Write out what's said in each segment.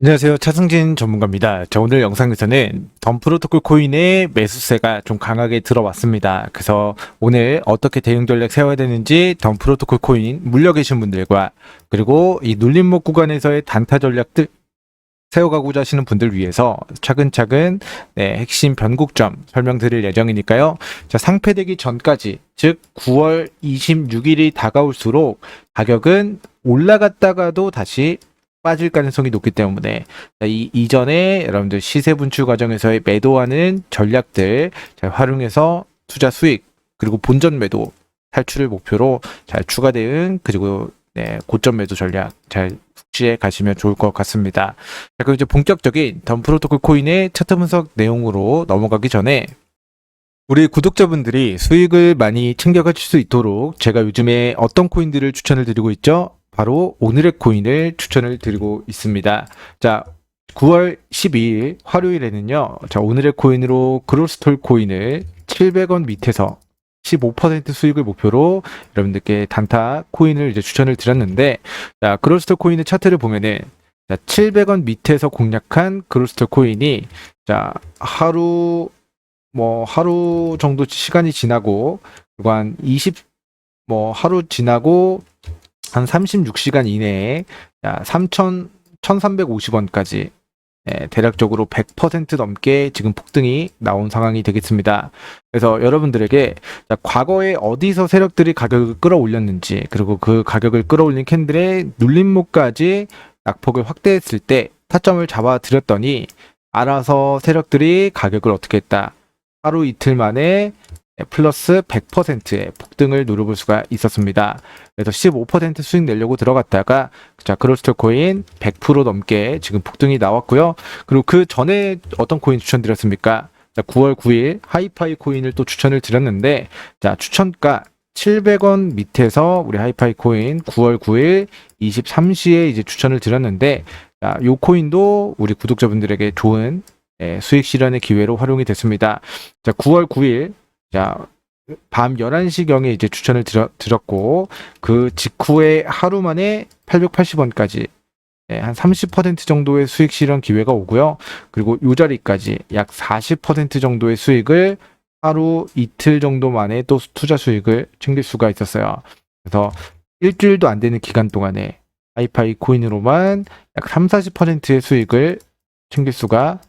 안녕하세요. 차승진 전문가입니다. 자, 오늘 영상에서는 덤 프로토콜 코인의 매수세가 좀 강하게 들어왔습니다. 그래서 오늘 어떻게 대응 전략 세워야 되는지 덤 프로토콜 코인 물려 계신 분들과 그리고 이 눌림목 구간에서의 단타 전략들 세워가고자 하시는 분들 위해서 차근차근 네, 핵심 변곡점 설명드릴 예정이니까요. 자, 상패되기 전까지 즉 9월 26일이 다가올수록 가격은 올라갔다가도 다시 빠질 가능성이 높기 때문에 자, 이 이전에 여러분들 시세 분출 과정에서의 매도하는 전략들 잘 활용해서 투자 수익 그리고 본전 매도 탈출을 목표로 잘 추가 대응 그리고 네, 고점 매도 전략 잘 숙지해 가시면 좋을 것 같습니다. 자, 그럼 이제 본격적인 덤 프로토콜 코인의 차트 분석 내용으로 넘어가기 전에 우리 구독자분들이 수익을 많이 챙겨가실 수 있도록 제가 요즘에 어떤 코인들을 추천을 드리고 있죠? 바로 오늘의 코인을 추천을 드리고 있습니다. 자, 9월 12일 화요일에는요. 자, 오늘의 코인으로 그로스톨 코인을 700원 밑에서 15% 수익을 목표로 여러분들께 단타 코인을 이제 추천을 드렸는데 자, 그로스톨 코인의 차트를 보면은 자, 700원 밑에서 공략한 그로스톨 코인이 자, 하루 뭐 하루 정도 시간이 지나고 그리고 한 20, 뭐 하루 지나고 한 36시간 이내에 3,000, 1,350원까지 예, 대략적으로 100% 넘게 지금 폭등이 나온 상황이 되겠습니다. 그래서 여러분들에게 자, 과거에 어디서 세력들이 가격을 끌어올렸는지 그리고 그 가격을 끌어올린 캔들의 눌림목까지 낙폭을 확대했을 때 타점을 잡아 드렸더니 알아서 세력들이 가격을 어떻게 했다. 하루 이틀 만에 플러스 100%의 폭등을 누려볼 수가 있었습니다. 그래서 15% 수익 내려고 들어갔다가 자 크로스톨 코인 100% 넘게 지금 폭등이 나왔고요. 그리고 그 전에 어떤 코인 추천드렸습니까? 자 9월 9일 하이파이 코인을 또 추천을 드렸는데 자 추천가 700원 밑에서 우리 하이파이 코인 9월 9일 23시에 이제 추천을 드렸는데 자, 요 코인도 우리 구독자분들에게 좋은 예, 수익 실현의 기회로 활용이 됐습니다. 자, 9월 9일 자, 밤 11시경에 이제 추천을 드려, 드렸 고, 그 직후에 하루 만에 880원까지 예, 한30% 정도의 수익 실현 기회가 오고요. 그리고 요 자리까지 약 40% 정도의 수익을 하루 이틀 정도 만에 또 투자 수익을 챙길 수가 있었어요. 그래서 일주일도 안 되는 기간 동안에 하이파이 코인으로만 약 3, 40%의 수익을 챙길 수가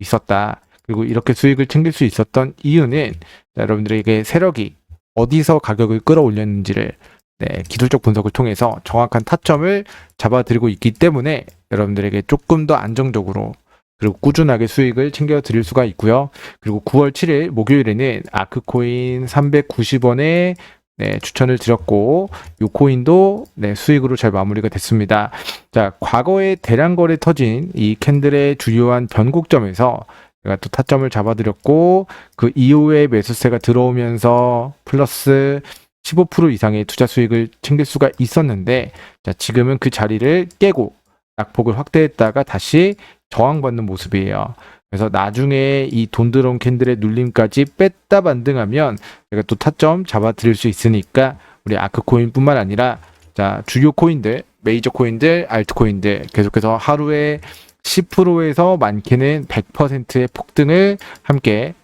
있었다. 그리고 이렇게 수익을 챙길 수 있었던 이유는 자, 여러분들에게 세력이 어디서 가격을 끌어올렸는지를 네, 기술적 분석을 통해서 정확한 타점을 잡아드리고 있기 때문에 여러분들에게 조금 더 안정적으로 그리고 꾸준하게 수익을 챙겨 드릴 수가 있고요. 그리고 9월 7일 목요일에는 아크코인 390원에 네, 추천을 드렸고 이 코인도 네, 수익으로 잘 마무리가 됐습니다. 자, 과거에 대량 거래 터진 이 캔들의 주요한 변곡점에서 제가 또 타점을 잡아드렸고 그 이후에 매수세가 들어오면서 플러스 15% 이상의 투자 수익을 챙길 수가 있었는데 자, 지금은 그 자리를 깨고 낙폭을 확대했다가 다시 저항받는 모습이에요. 그래서 나중에 이 돈 들어온 캔들의 눌림까지 뺐다 반등하면 제가 또 타점 잡아 드릴 수 있으니까 우리 아크 코인뿐만 아니라 자 주요 코인들 메이저 코인들 알트 코인들 계속해서 하루에 10%에서 많게는 100%의 폭등을 함께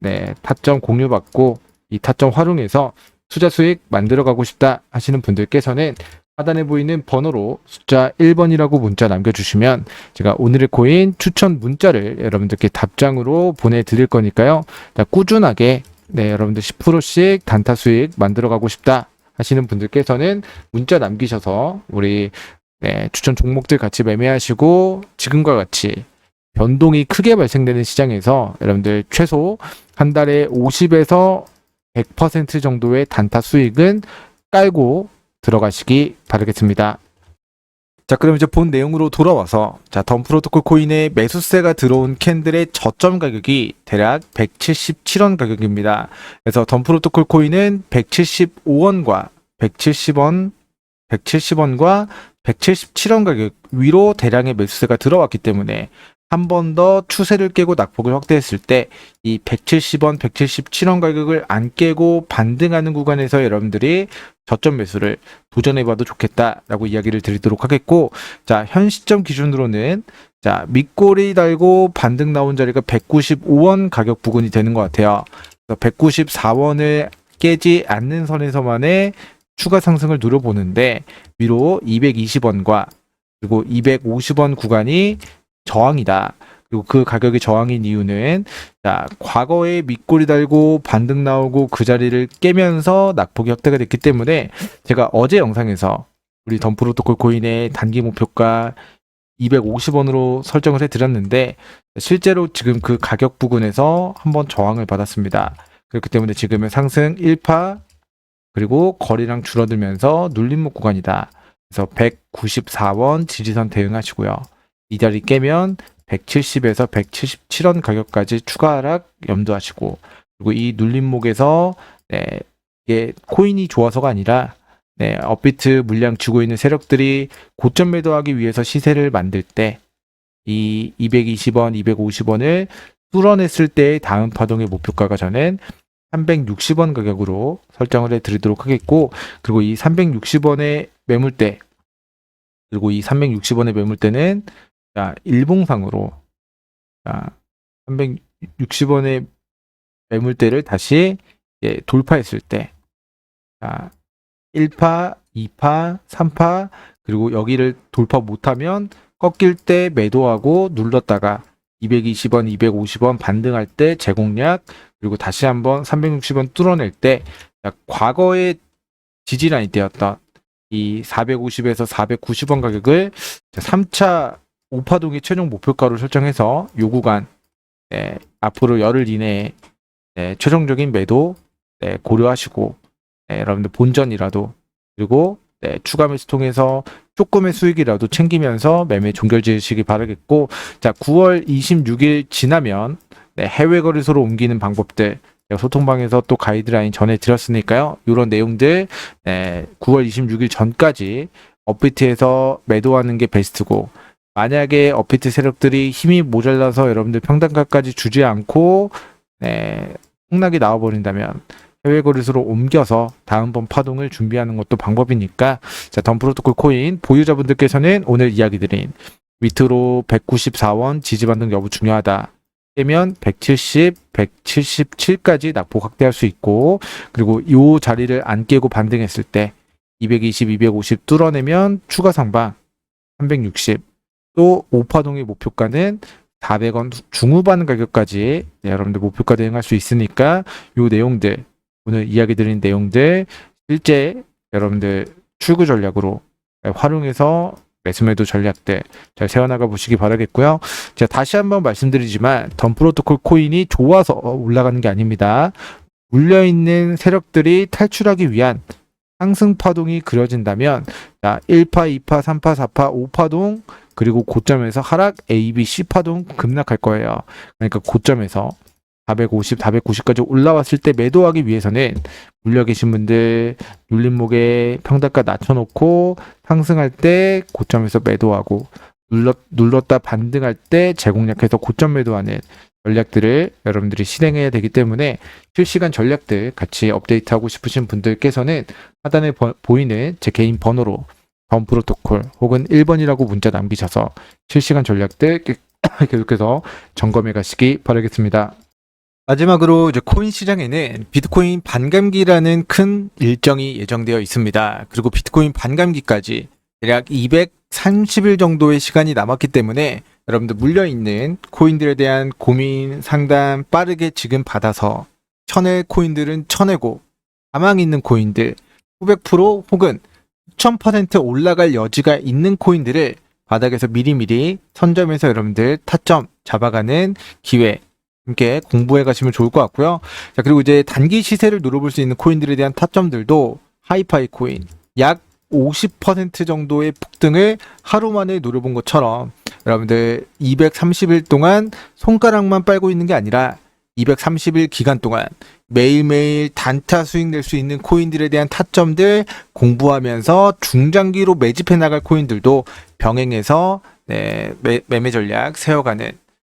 네, 타점 공유받고 이 타점 활용해서 투자 수익 만들어 가고 싶다 하시는 분들께서는 하단에 보이는 번호로 숫자 1번이라고 문자 남겨주시면 제가 오늘의 코인 추천 문자를 여러분들께 답장으로 보내드릴 거니까요. 자, 꾸준하게 네, 여러분들 10%씩 단타 수익 만들어 가고 싶다 하시는 분들께서는 문자 남기셔서 우리 네, 추천 종목들 같이 매매하시고 지금과 같이 변동이 크게 발생되는 시장에서 여러분들 최소 한 달에 50에서 100% 정도의 단타 수익은 깔고 들어가시기 바라겠습니다. 자, 그럼 이제 본 내용으로 돌아와서 자, 덤 프로토콜 코인의 매수세가 들어온 캔들의 저점 가격이 대략 177원 가격입니다. 그래서 덤 프로토콜 코인은 175원과 170원 170원과 177원 가격 위로 대량의 매수세가 들어왔기 때문에 한 번 더 추세를 깨고 낙폭을 확대했을 때 이 170원, 177원 가격을 안 깨고 반등하는 구간에서 여러분들이 저점 매수를 도전해봐도 좋겠다라고 이야기를 드리도록 하겠고 자 현 시점 기준으로는 자 밑꼬리 달고 반등 나온 자리가 195원 가격 부근이 되는 것 같아요. 194원을 깨지 않는 선에서만의 추가 상승을 누려보는데 위로 220원과 그리고 250원 구간이 저항이다. 그리고 그 가격이 저항인 이유는 자 과거에 밑꼬리 달고 반등 나오고 그 자리를 깨면서 낙폭이 확대가 됐기 때문에 제가 어제 영상에서 우리 덤프로토콜 코인의 단기 목표가 250원으로 설정을 해드렸는데 실제로 지금 그 가격 부근에서 한번 저항을 받았습니다. 그렇기 때문에 지금은 상승 1파 그리고 거리랑 줄어들면서 눌림목 구간이다. 그래서 194원 지지선 대응하시고요. 이 자리 깨면 170에서 177원 가격까지 추가 하락 염두하시고 그리고 이 눌림목에서 네, 이게 코인이 좋아서가 아니라 네, 업비트 물량 쥐고 있는 세력들이 고점 매도하기 위해서 시세를 만들 때 이 220원, 250원을 뚫어냈을 때의 다음 파동의 목표가가 저는 360원 가격으로 설정을 해 드리도록 하겠고 그리고 이 360원의 매물대 그리고 이 360원의 매물대는 자, 일봉상으로 자, 360원의 매물대를 다시 이제 돌파했을 때 자, 1파, 2파, 3파 그리고 여기를 돌파 못하면 꺾일 때 매도하고 눌렀다가 220원, 250원 반등할 때 제공략 그리고 다시 한번 360원 뚫어낼 때 자, 과거의 지지라인 때였던 이 450에서 490원 가격을 3차 5파동의 최종 목표가로 설정해서 요 구간 네, 앞으로 열흘 이내에 네, 최종적인 매도 네, 고려하시고 네, 여러분들 본전이라도 그리고 네, 추가 매수 통해서 조금의 수익이라도 챙기면서 매매 종결 지으시기 바라겠고 자 9월 26일 지나면 네, 해외 거래소로 옮기는 방법들 소통방에서 또 가이드라인 전해드렸으니까요. 이런 내용들 네, 9월 26일 전까지 업비트에서 매도하는 게 베스트고 만약에 업비트 세력들이 힘이 모자라서 여러분들 평단가까지 주지 않고 네, 폭락이 나와버린다면 해외 거래소로 옮겨서 다음번 파동을 준비하는 것도 방법이니까 자 덤 프로토콜 코인 보유자분들께서는 오늘 이야기 드린 밑으로 194원 지지 반등 여부 중요하다. 깨면 170, 177까지 낙폭 확대할 수 있고 그리고 이 자리를 안 깨고 반등했을 때 220, 250 뚫어내면 추가 상방 360. 또 5파동의 목표가는 400원 중후반 가격까지 네, 여러분들 목표가 대응할 수 있으니까 요 내용들 오늘 이야기 드린 내용들 실제 여러분들 출구 전략으로 네, 활용해서 매수매도 전략들 잘 세워나가 보시기 바라겠고요. 제가 다시 한번 말씀드리지만 덤 프로토콜 코인이 좋아서 올라가는 게 아닙니다. 물려있는 세력들이 탈출하기 위한 상승 파동이 그려진다면 자 1파, 2파, 3파, 4파, 5파동 그리고 고점에서 하락 A, B, C 파동 급락할 거예요. 그러니까 고점에서 450, 490까지 올라왔을 때 매도하기 위해서는 물려 계신 분들 눌림목에 평단가 낮춰놓고 상승할 때 고점에서 매도하고 눌렀, 눌렀다 반등할 때 재공략해서 고점 매도하는 전략들을 여러분들이 실행해야 되기 때문에 실시간 전략들 같이 업데이트하고 싶으신 분들께서는 하단에 버- 보이는 제 개인 번호로 덤 프로토콜 혹은 1번이라고 문자 남기셔서 실시간 전략들 깨- 계속해서 점검해 가시기 바라겠습니다. 마지막으로 이제 코인 시장에는 비트코인 반감기라는 큰 일정이 예정되어 있습니다. 그리고 비트코인 반감기까지 대략 230일 정도의 시간이 남았기 때문에 여러분들 물려 있는 코인들에 대한 고민 상담 빠르게 지금 받아서 쳐낼 코인들은 쳐내고 가망 있는 코인들 900% 혹은 1000% 올라갈 여지가 있는 코인들을 바닥에서 미리미리 선점해서 여러분들 타점 잡아가는 기회 함께 공부해 가시면 좋을 것 같고요. 자, 그리고 이제 단기 시세를 노려볼 수 있는 코인들에 대한 타점들도 하이파이 코인 약 50% 정도의 폭등을 하루 만에 노려본 것처럼 여러분들 230일 동안 손가락만 빨고 있는 게 아니라 230일 기간 동안 매일매일 단타 수익 낼 수 있는 코인들에 대한 타점들 공부하면서 중장기로 매집해 나갈 코인들도 병행해서 네, 매, 매매 전략 세워가는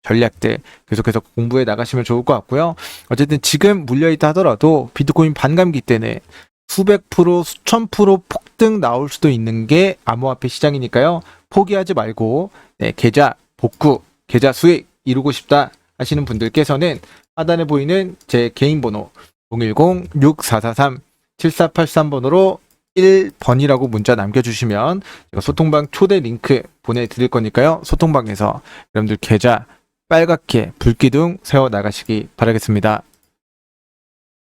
전략들 계속해서 공부해 나가시면 좋을 것 같고요. 어쨌든 지금 물려있다 하더라도 비트코인 반감기 때는 수백 프로, 수천 프로 폭등 나올 수도 있는 게 암호화폐 시장이니까요. 포기하지 말고 네, 계좌 복구, 계좌 수익 이루고 싶다 하시는 분들께서는 하단에 보이는 제 개인 번호 010-6443-7483번으로 1번이라고 문자 남겨주시면 제가 소통방 초대 링크 보내드릴 거니까요. 소통방에서 여러분들 계좌 빨갛게 불기둥 세워 나가시기 바라겠습니다.